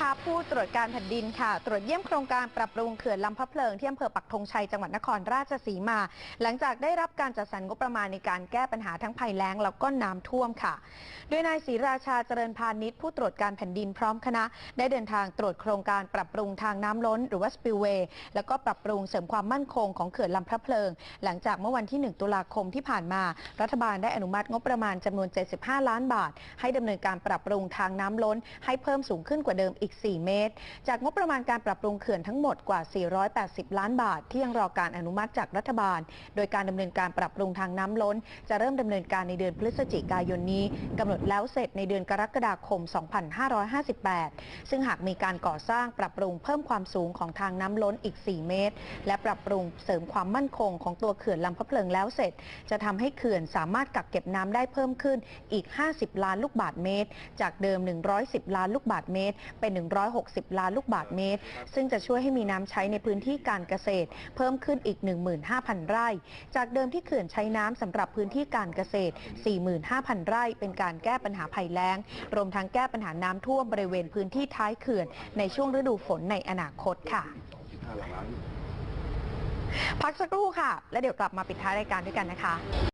นะคะ ผู้ตรวจการแผ่นดินค่ะ ตรวจเยี่ยมโครงการปรับปรุงเขื่อนลำพะเพลิงที่อำเภอปักธงชัยจังหวัดนครราชสีมา หลังจากได้รับการจัดสรรงบประมาณในการแก้ปัญหาทั้งภัยแล้งแล้วก็น้ำท่วมค่ะ โดยนายศรีราชาเจริญพาณิชย์ผู้ตรวจการแผ่นดินพร้อมคณะ ได้เดินทางตรวจโครงการปรับปรุงทางน้ำล้น หรือว่า spillway แล้วก็ปรับปรุงเสริมความมั่นคงของเขื่อนลำพะเพลิง หลังจากเมื่อวันที่ 1 ตุลาคมที่ผ่านมา รัฐบาลได้อนุมัติงบประมาณจำนวน 75 ล้านบาท ให้ดำเนินการปรับปรุงทางน้ำล้น ให้เพิ่มสูงขึ้นกว่าเดิมอีกก 4 เมตร จากงบประมาณการปรับปรุงเขื่อนทั้งหมดกว่า 480 ล้านบาท ที่ยังรอการอนุมัติจากรัฐบาล โดยการดำเนินการปรับปรุงทางน้ำล้น จะเริ่มดำเนินการในเดือนพฤศจิกายนนี้กำหนดแล้วเสร็จในเดือนกรกฎาคม 2558 ซึ่งหากมีการก่อสร้างปรับปรุงเพิ่มความสูงของทางน้ำล้นอีก 4 เมตร และปรับปรุงเสริมความมั่นคงของตัวเขื่อนลำพะเพลิงแล้วเสร็จ จะทำให้เขื่อนสามารถกักเก็บน้ำได้เพิ่มขึ้นอีก 50 ล้านลูกบาศก์เมตร จากเดิม 110 ล้านลูกบาศก์เมตร เป็น160 ล้านลูกบาศก์เมตร ซึ่งจะช่วยให้มีน้ำใช้ในพื้นที่การเกษตร เพิ่มขึ้นอีก 15,000 ไร่ จากเดิมที่เขื่อนใช้น้ำสำหรับพื้นที่การเกษตร 45,000 ไร่ เป็นการแก้ปัญหาภัยแล้ง รวมทั้งแก้ปัญหาน้ำท่วมบริเวณพื้นที่ท้ายเขื่อน ในช่วงฤดูฝนในอนาคตค่ะพักสักครู่ค่ะ แล้วเดี๋ยวกลับมาปิดท้ายรายการด้วยกันนะคะ